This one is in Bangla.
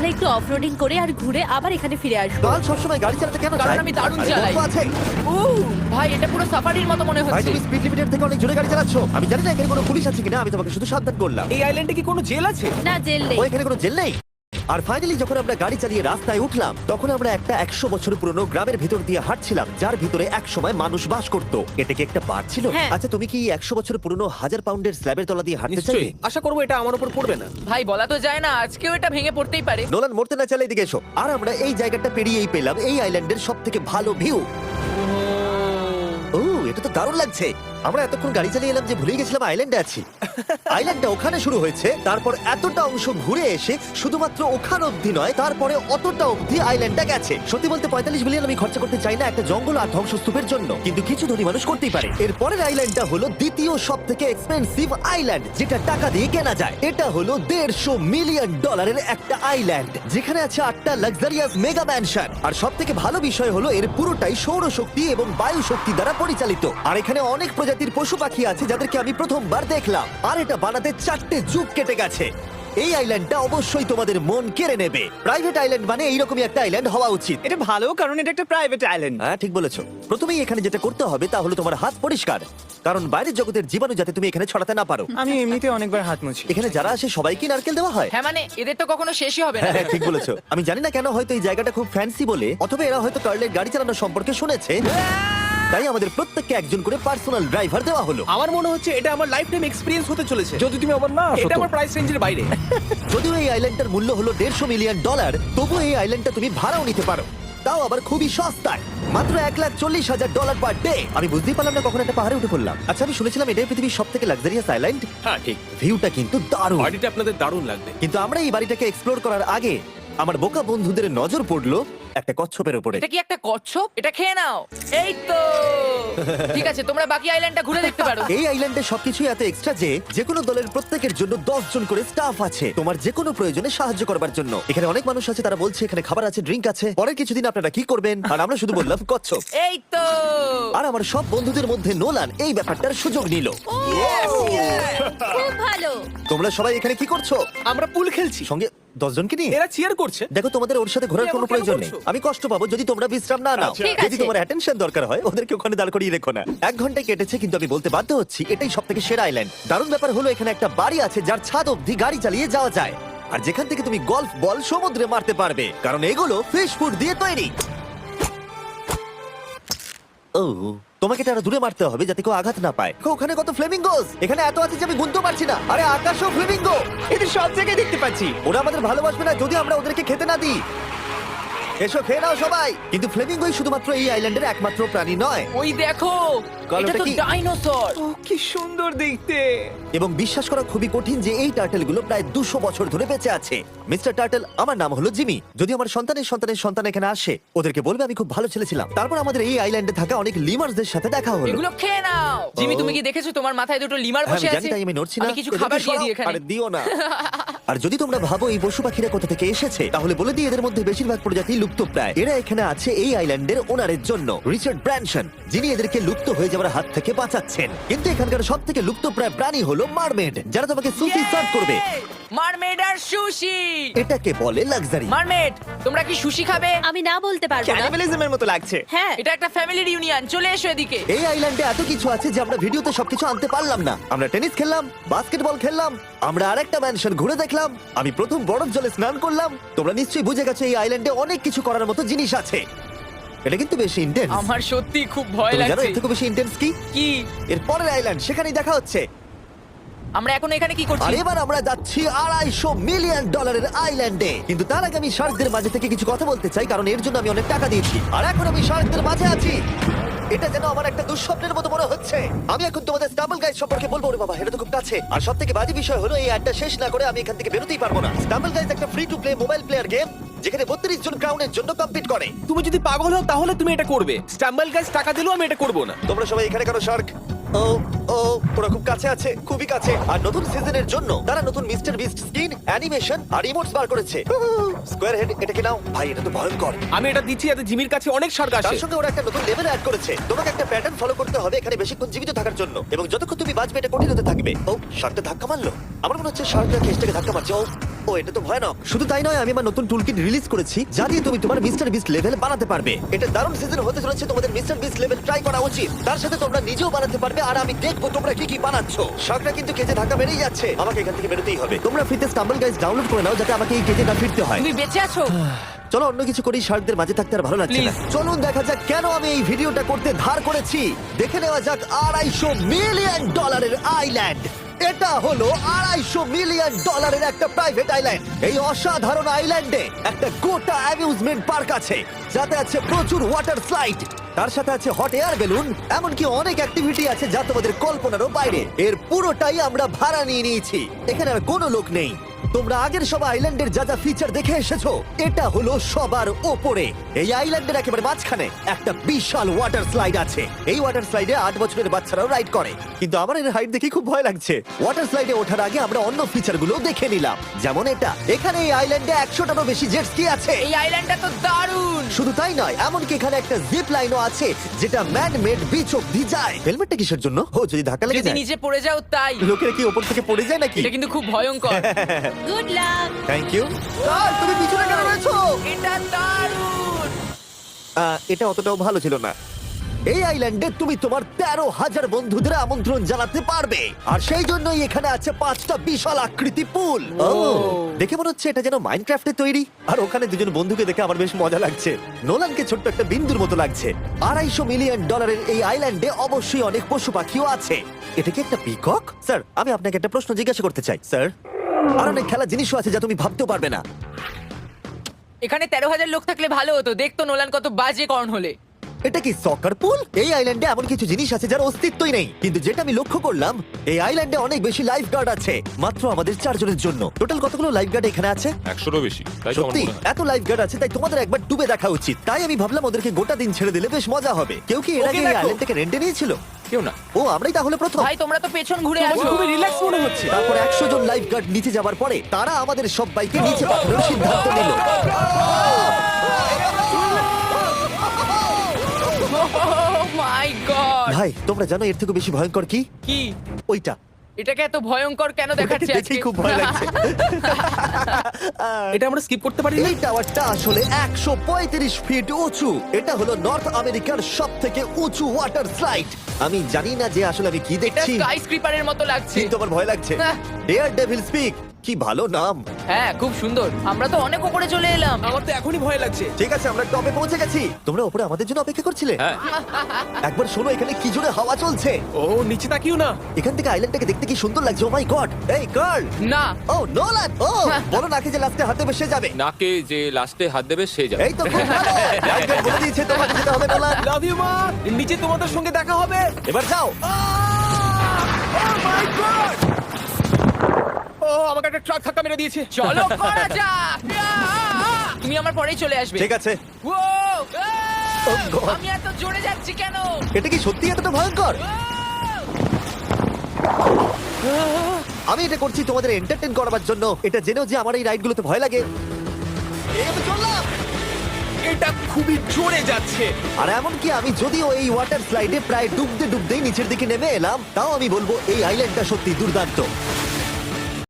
আমরা একটু অফরোডিং করে আর ঘুরে আবার এখানে ফিরে আসব। কাল সবসময় গাড়ি চালাতে কেন কারণ চায়? আমি দারুণ আরে চালাই। আছে। ও ভাই এটা পুরো সাফারির মতো মনে ভাই হচ্ছে। তুমি স্পিড লিমিটের থেকে অনেক জোরে গাড়ি চালাচ্ছ। আমি জানি না এখানে কোনো পুলিশ আছে কিনা আমি তোমাকে শুধু সাবধান করলাম। এই আইল্যান্ডে কি কোনো জেল আছে? না জেল নেই। ও এখানে কোনো জেল নেই? আর ফাইনালি যখন আমরা গাড়ি চালিয়ে রাস্তায় উঠলাম তখন আমরা একটা একশো বছর পুরনো গ্রামের ভিতর দিয়ে হাঁটছিলাম যার ভিতরে এক সময় মানুষ বাস করত। এটা কি একটা বার ছিল? হ্যাঁ। আচ্ছা তুমি কি একশো বছর পুরনো হাজার পাউন্ডের স্ল্যাবের তলা দিয়ে হাঁটতে চাইবে? নিশ্চয়ই আশা করব এটা আমার উপর পড়বে না। ভাই বলা তো যায় না আজকেও এটা ভেঙে পড়তেই পারে। নোলান মরতে না চাইলে এদিকে এসো। আর আমরা এই জায়গাটা পেরিয়েই পেলাম এই আইল্যান্ডের সব থেকে ভালো ভিউ ও এটা তো দারুণ লাগছে। আমরা এতক্ষণ গাড়ি চালিয়ে এলাম যে ভুলেই গেছিলাম আইল্যান্ডে আছি। আইল্যান্ডটা ওখানে শুরু হয়েছে তারপর এতটা অংশ ঘুরে এসে শুধুমাত্র ওখান অবধি নয় তারপরে অতটা অবধি আইল্যান্ডটা গেছে। সত্যি বলতে পঁয়তাল্লিশ মিলিয়ন আমি খরচা করতে চাই না একটা জঙ্গল আর ধ্বংসস্তূপের জন্য। কিন্তু কিছু ধনী মানুষ করতেই পারে। এর পরের আইল্যান্ডটা হলো দ্বিতীয় সব থেকে এক্সপেন্সিভ আইল্যান্ড যেটা টাকা দিয়ে কেনা যায়। এটা হলো দেড়শো মিলিয়ন ডলারের একটা আইল্যান্ড যেখানে আছে আটটা লাক্সারিয়াস মেগা ম্যানশন আর সব থেকে ভালো বিষয় হলো এর পুরোটাই সৌরশক্তি এবং বায়ু শক্তি দ্বারা পরিচালিত। আর এখানে অনেক প্রজাতির পশু পাখি আছে যাদেরকে আমি প্রথমবার দেখলাম। আর এটা বানাতে চারটে যুগ কেটে গেছে। এই আইল্যান্ডটা অবশ্যই তোমাদের মন কেড়ে নেবে। প্রাইভেট আইল্যান্ড মানে এইরকমই একটা আইল্যান্ড হওয়া উচিত। এটা ভালো কারণ এটা একটা প্রাইভেট আইল্যান্ড হ্যাঁ ঠিক বলেছ। প্রথমেই এখানে যেটা করতে হবে তা হলো তোমার হাত পরিষ্কার। কারণ বাইরের জগতের জীবাণু যাতে তুমি এখানে ছড়াতে না পারো। আমি এমনিতে অনেকবার হাত মুছি। এখানে যারা আসে সবাইকে নারকেল দেওয়া হয়। হ্যাঁ মানে এদের তো কখনো শেষই হবে না। হ্যাঁ ঠিক বলেছ। আমি জানি না কেন হয়তো এই জায়গাটা খুব ফ্যান্সি বলে অথবা এরা হয়তো কার্লের গাড়ি চালানো সম্পর্কে শুনেছে। তাই আমাদের প্রত্যেককে একজন করে পার্সোনাল ড্রাইভার দেওয়া হলো। আমার মনে হচ্ছে এটা আমার লাইফ টাইম এক্সপিরিয়েন্স হতে চলেছে। যদি তুমি আবার না এটা আমার প্রাইস রেঞ্জের বাইরে। যদিও এই আইল্যান্ডটার মূল্য হলো দেড়শো মিলিয়ন ডলার তবু এই আইল্যান্ডটা তুমি ভাড়াও নিতে পারো। তাও আবার খুবই সস্তায়। মাত্র এক লাখ চল্লিশ হাজার ডলার পার ডে আমি বুঝতেই পারলাম না কখন একটা পাহাড়ে উঠে পড়লাম। আচ্ছা আমি শুনেছিলাম এটাই পৃথিবীর সব থেকে লাক্সারিয়াস আইল্যান্ড হ্যাঁ ঠিক। ভিউটা কিন্তু দারুণ। বাড়িটা আপনাদের দারুণ লাগবে। কিন্তু আমরা এই বাড়িটাকে এক্সপ্লোর করার আগে আমার বোকা বন্ধুদের নজর পড়ল একটা কচ্ছপের উপরে। এটা কি একটা কচ্ছপ? এটা খেয়ে নাও। এই তো। ঠিক আছে তোমরা বাকি আইল্যান্ডটা ঘুরে দেখতে পারো। এই আইল্যান্ডে সবকিছু এত এক্সট্রা যে যে কোনো দলের প্রত্যেকের জন্য দশ জন করে স্টাফ আছে। তোমার যে কোনো প্রয়োজনে সাহায্য করবার জন্য। এখানে অনেক মানুষ আছে তারা বলছে এখানে খাবার আছে ড্রিঙ্ক আছে। পরের কিছুদিন আপনারা কি করবেন? আর আমরা শুধু বললাম কচ্ছপ। এই তো। আর আমার সব বন্ধুদের মধ্যে নোলান এই ব্যাপারটার সুযোগ নিল। খুব ভালো। তোমরা সবাই এখানে কি করছ? আমরা পুল খেলছি। সঙ্গে দশজনকে নিয়ে? এরা চিয়ার করছে। দেখো তোমাদের ওর সাথে ঘোরার তুমি কোনো এমন কেন প্রয়োজন নেই। করছ? আমি কষ্ট পাবো যদি তোমরা বিশ্রাম না নাও। আচ্ছা। ঠিক যদি আছে। তোমার অ্যাটেনশন দরকার হয় ওদেরকে ওখানে দাঁড় করিয়ে রেখো না। এক ঘন্টায় কেটেছে কিন্তু আমি বলতে বাধ্য হচ্ছি এটাই সব থেকে সেরা আইল্যান্ড দারুণ ব্যাপার হলো এখানে একটা বাড়ি আছে যার ছাদ অবধি গাড়ি চালিয়ে যাওয়া যায়। আর যেখান থেকে তুমি গল্ফ বল সমুদ্রে মারতে পারবে। কারণ এগুলো ফিশ ফুড দিয়ে তৈরি। ও। তোমাকে আরও দূরে মারতে হবে যাতে কেউ আঘাত না পায়। ওখানে কত ফ্লেমিঙ্গোস এখানে এত আছে যে আমি গুনতে পারছি না। আরে আকাশও ফ্লেমিঙ্গো এটা সব জায়গায় দেখতে পাচ্ছি। ওরা আমাদের ভালোবাসবে না যদি আমরা ওদেরকে খেতে না দিই। এসো খেয়ে নাও সবাই। কিন্তু ফ্লেমিঙ্গোই শুধুমাত্র এই আইল্যান্ডের একমাত্র প্রাণী নয়। ওই দেখো! এটা তো কি? ডাইনোসর ও কি সুন্দর দেখতে! এবং বিশ্বাস করা খুবই কঠিন যে এই টার্টেলগুলো প্রায় দুশো বছর ধরে বেঁচে আছে। মিস্টার টার্টেল আমার নাম হলো জিমি। যদি আমার সন্তানের সন্তানের সন্তান এখানে আসে ওদেরকে বলবে আমি খুব ভালো ছেলে ছিলাম। তারপর আমাদের এই আইল্যান্ডে থাকা অনেক লিমার্সদের সাথে দেখা হলো। এগুলো খেয়ে নাও! জিমি তুমি কি দেখেছ? তোমার মাথায় দুটো লিমার হ্যাঁ, বসে আমি জানি আছে। তাই আমি নড়ছি না। আমি কিছু খাবার দিয়ে দিই এখানে। আরে দিও না। আর যদি তোমরা ভাবো এই পশু পাখিরা কোথা থেকে এসেছে তাহলে বলে দিই এদের মধ্যে বেশিরভাগ প্রজাতি লুপ্ত প্রায় এরা এখানে আছে এই আইল্যান্ডের ওনারের জন্য রিচার্ড ব্র্যানসন যিনি এদেরকে লুপ্ত হয়ে যাওয়ার হাত থেকে বাঁচাচ্ছেন। কিন্তু এখানকার সব থেকে লুপ্ত প্রায় প্রাণী হলো মারমেড যারা তোমাকে সুশি সার্ভ করবে। মারমেড আর সুশি। এটাকে বলে লাক্সারি। মারমেড তোমরা কি সুশি খাবে? আমি না বলতে পারব না। ক্যানিবালিজমের মতো লাগছে। হ্যাঁ। এটা একটা ফ্যামিলি রিউনিয়ন চলে এসো এদিকে। এই আইল্যান্ডে এত কিছু আছে যে আমরা ভিডিওতে সবকিছু আনতে পারলাম না। আমরা টেনিস খেললাম বাস্কেটবল খেললাম আমরা আরেকটা ম্যানশন ঘুরে দেখলাম আমি প্রথম বরফ জলে স্নান করলাম। তোমরা নিশ্চয়ই বুঝে গেছো এই আইল্যান্ডে অনেক কিছু করার মতো জিনিস আছে। এটা কিন্তু বেশি ইন্টেন্স আমার সত্যি খুব ভয় তুমি জানো লাগছে। এর থেকে বেশি ইন্টেন্স কি? কি? এর পরের আইল্যান্ড সেখানেই দেখা হচ্ছে। আমরা এখন এখানে কি আর করছি এবার আমরা যাচ্ছি আড়াইশো মিলিয়ন ডলারের আইল্যান্ডে কিন্তু তার আগে আমি শার্কদের মাঝে থেকে কিছু কথা বলতে চাই কারণ এর জন্য আমি অনেক টাকা দিয়েছি। আর এখন আমি শার্কদের মাঝে আছি। যেন আমার একটা দুঃস্বপ্নের মতো মনে হচ্ছে। আমি এখন তোমাদের স্টাম্বল গাইজ সম্পর্কে বলব রে বাবা এটা তো খুব কাছে। আর সব থেকে বাজে বিষয় হলো এই অ্যাডটা শেষ না করে আমি এখান থেকে বেরোতেই পারব না। স্টাম্বল গাইজ একটা free to play mobile player game যেখানে বত্রিশ জন ক্রাউনের জন্য কম্পিট করে। তুমি যদি পাগল হও তাহলে তুমি এটা করবে। স্টাম্বল গাইজ টাকা দিলেও আমি এটা করব না। তোমরা সবাই এখানে কারও শার্ক? ও ও ওরা খুব কাছে আছে খুবই কাছে। আর নতুন সিজনের জন্য তারা নতুন মিস্টার বিস্ট স্কিন অ্যানিমেশন আর ইমোটস বার করেছে। স্কোয়ার হেড এটাকে নাও। ভাই এটা তো ভয়ঙ্কর। আমি এটা দিচ্ছি যাতে জিমির কাছে অনেক সার্ক আসে। তার সঙ্গে ওরা একটা নতুন লেভেল অ্যাড করেছে। তোমাকে একটা প্যাটার্ন ফলো করতে হবে এখানে বেশিক্ষণ জীবিত থাকার জন্য। এবং যতক্ষণ তুমি বাঁচবে এটা কঠিন হতে থাকবে। ও শার্কটা ধাক্কা মারলো। আমার মনে হচ্ছে শার্কটা কেসটাকে ধাক্কা মারছে। ও ও এটা তো ভয়ানক। শুধু তাই নয় আমি আমার নতুন টুলকিট রিলিজ করেছি যা দিয়ে তুমি তোমার মিস্টার বিস্ট লেভেল বানাতে পারবে। এটা দারুণ সিজন হতে চলেছে তোমাদের মিস্টার বিস্ট লেভেল ট্রাই করা উচিত। তার সাথে তোমরা নিজেও বানাতে পারবে আর আমি দেখব তোমরা কি কি বানাচ্ছ? শাকটা কিন্তু কেজে ঢাকা মেরেই যাচ্ছে। আমাকে এখান থেকে বেরোতেই হবে। তোমরা ফ্রিতে স্টাম্বল গাইজ ডাউনলোড করে নাও যাতে আমাকে এই কেজে না ফিরতে হয়। তুমি বেঁচে আছো? চলো অন্য কিছু করি শার্কদের মাঝে থাকতে আর ভালো লাগছে না। চলুন দেখা যাক কেন আমি এই ভিডিওটা করতে ধার করেছি। দেখে নেওয়া যাক আড়াইশো মিলিয়ন ডলারের আইল্যান্ড। এটা হলো আড়াইশো মিলিয়ন ডলারের একটা প্রাইভেট আইল্যান্ড এই অসাধারণ আইল্যান্ডে একটা গোটা অ্যামিউজমেন্ট পার্ক আছে, যাতে আছে প্রচুর ওয়াটার স্লাইড তার সাথে আছে হট এয়ার বেলুন এমনকি অনেক অ্যাক্টিভিটি আছে যা তোমাদের কল্পনারও বাইরে। এর পুরোটাই আমরা ভাড়া নিয়ে নিয়েছি। এখানে আর কোনো লোক নেই। তোমরা আগের সব আইল্যান্ডের যা যা ফিচার দেখে এসেছ এটা হলো সবার ওপরে। এই আইল্যান্ডের একেবারে মাঝখানে একটা বিশাল ওয়াটার স্লাইড আছে। এই ওয়াটার স্লাইডে আট বছরের বাচ্চারাও রাইড করে। কিন্তু আমার এর হাইট দেখে খুব ভয় লাগছে। ওয়াটার স্লাইডে ওঠার আগে আমরা অন্য ফিচারগুলো দেখে নিলাম। যেমন এটা। এখানে এই আইল্যান্ডে একশোটারও বেশি জেট স্কি আছে। এই আইল্যান্ডটা তো দারুণ! শুধু তাই নয় এমনকি এখানে একটা জিপ লাইনও আছে যেটা ম্যান মেড বিচ অব্দি যায় হেলমেটটা কিসের জন্য? ও যদি ধাক্কা লেগে যদি যায়। নিচে পড়ে যাও তাই। লোকেরা কি ওপর থেকে পড়ে যায় নাকি? এটা কিন্তু খুব ভয়ঙ্কর। গুড লাক থ্যাংক ইউ তুমি পিছনে কেন রয়েছো? এটা দারুণ! আহ, এটা অতটাও ভালো ছিল না। এই আইল্যান্ডে তুমি তোমার তেরো হাজার বন্ধুদের আমন্ত্রণ জানাতে পারবে। আর সেই জন্যই এখানে আছে পাঁচটা বিশাল আকৃতি পুল। দেখে মনে হচ্ছে এটা যেন মাইনক্রাফটে তৈরি। আর ওখানে দুজন বন্ধুকে দেখে আমার বেশ মজা লাগছে। নোলানকে ছোট্ট একটা বিন্দুর মতো লাগছে। আড়াইশো মিলিয়ন ডলারের এই আইল্যান্ডে অবশ্যই অনেক পশু পাখিও আছে। এটা কি একটা পিকক স্যার আমি আপনাকে একটা প্রশ্ন জিজ্ঞাসা করতে চাই। স্যার আর অনেক খেলার জিনিসও আছে যা তুমি ভাবতেও পারবে না। এখানে তেরো হাজার লোক থাকলে ভালো হতো। দেখতো নোলান কত বাজে কর্ন হলে। এটা কি সকার পুল এই আইল্যান্ডে এমন কিছু জিনিস আছে যার অস্তিত্বই নেই। কিন্তু যেটা আমি লক্ষ্য করলাম এই আইল্যান্ডে অনেক বেশি লাইফ গার্ড আছে মাত্র আমাদের চারজনের জন্য। টোটাল কতগুলো লাইফ গার্ড এখানে আছে? একশোরও বেশি তাই তো আমার সত্যি? মনে হয়। এত লাইফ গার্ড আছে তাই তোমাদের একবার ডুবে দেখা উচিত। তাই আমি ভাবলাম ওদেরকে গোটা দিন ছেড়ে দিলে বেশ মজা হবে। কেউ কি এর ওকে আগে এই দেখো। আইল্যান্ড থেকে রেন্টে নিয়েছিল? কেউ না। ও আমরাই তাহলে প্রথম। ভাই তোমরা তো পেছন ঘুরে আসো। খুবই রিল্যাক্স মনে হচ্ছে। তারপর একশো জন লাইফ গার্ড নিচে যাবার পরে তারা আমাদের সবাইকে নিচে পাঠানোর সিদ্ধান্ত নিল। ভাই তোমরা জানো এর থেকে বেশি ভয়ঙ্কর কি? কি? ওইটা। এটাকে এত ভয়ঙ্কর কেন দেখাচ্ছে আজকে? খুব ভয় লাগছে। এটা আমরা স্কিপ করতে পারি না এই টাওয়ারটা আসলে একশো পঁয়ত্রিশ ফিট উঁচু। এটা হলো নর্থ আমেরিকার সব থেকে উঁচু ওয়াটার স্লাইড আমি জানি না যে আসলে আমি কি এটা দেখছি। স্কাই স্ক্রিপারের মতো লাগছে। কিন্তু আমার ভয় লাগছে। এয়ার ডেভিল স্পিক কি ভালো নাম। হ্যাঁ খুব সুন্দর। আমরা তো অনেক উপরে চলে এলাম। আমার তো এখনই ভয় লাগছে। ঠিক আছে আমরা টপে পৌঁছে গেছি। তোমরা উপরে আমাদের জন্য অপেক্ষা করছিলে? হ্যাঁ। একবার শোনো এখানে কি জোরে হাওয়া চলছে। ও নিচে তাকিও না। এখান থেকে আইল্যান্ডটাকে দেখতে কি সুন্দর লাগছে। ও মাই গড এই গার্ল না। ও নো নোলান ও বলো নাকি যে লাস্টে হাতে বসে যাবে। নাকে যে লাস্টে হাত দেবে সে যাবে। এই তো খুব ভালো! Lifeguard বলে দিয়েছে তোমাকে যেতে হবে নোলান লাভ ইউ মা। নিচে তোমাদের সঙ্গে দেখা হবে। এবার যাও। ও আমাকে একটা ট্রাক ধাক্কা মেরে দিয়েছে। চলো করা যাক। তুমি আমার পরেই চলে আসবে। ঠিক আছে! Oh God! আমি এত জোরে যাচ্ছি কেন? এটা কি সত্যি এতটা ভয়ঙ্কর? আমি এটা করছি তোমাদের এন্টারটেইন করবার জন্য। এটা জেনেও যে আমার এই রাইডগুলোতে ভয় লাগে। এই আমি চললাম। এটা খুবই জোরে যাচ্ছে। আর এমনকি আমি যদিও এই ওয়াটার স্লাইডে প্রায় ডুবতে ডুবতেই নিচের দিকে নেমে এলাম তাও আমি বলব এই আইল্যান্ডটা সত্যি দুর্দান্ত।